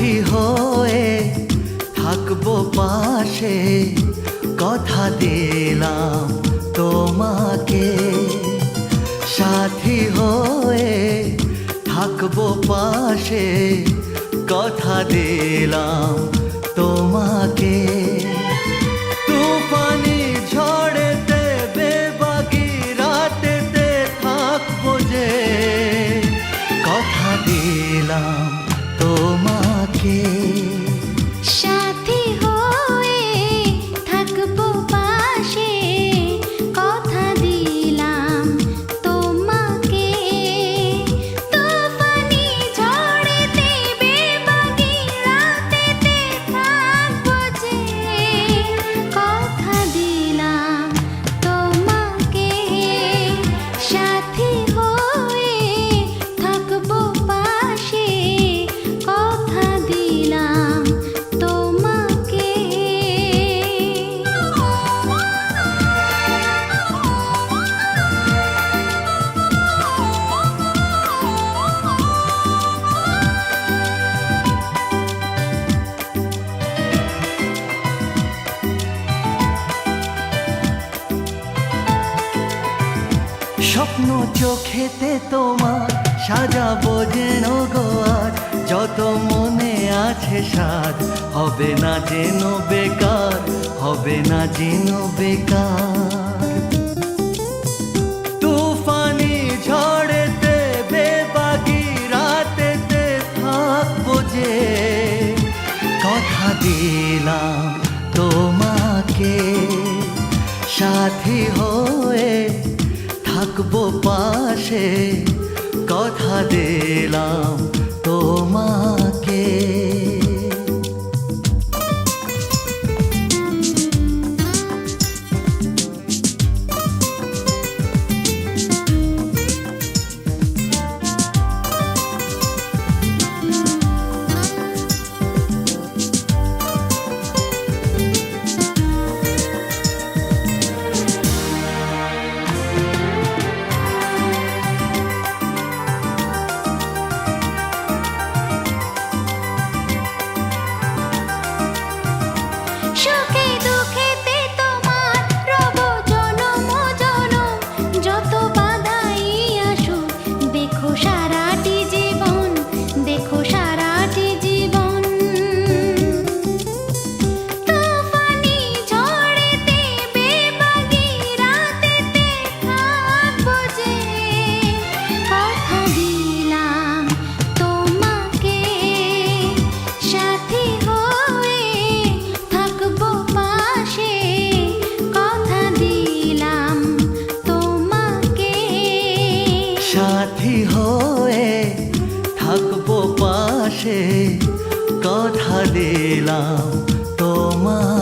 সাথী হয়ে থাকব পাশে, কথা দিলাম তোমাকে। সাথী হয়ে থাকব পাশে, কথা দিলাম তোমাকে। তুফানি ঝড়েতে বেবাগি রাতেতে থাকব যে, কথা দিলাম তোমাকে। সাথী স্বপ্ন চোখেতে তোমার সাজাবো যেন গোয়ার যত মনে আছে সাদ হবে না যেন বেকার, হবে না যেন বেকার। তুফানি ঝড়েতে, বেবাগি রাতেতে থাকব যে। কথা দিলাম তোমাকে, সাথী হয়ে থাকব পাশে কথা দিলাম তোমাকে পাশে কথা দিলাম তোমার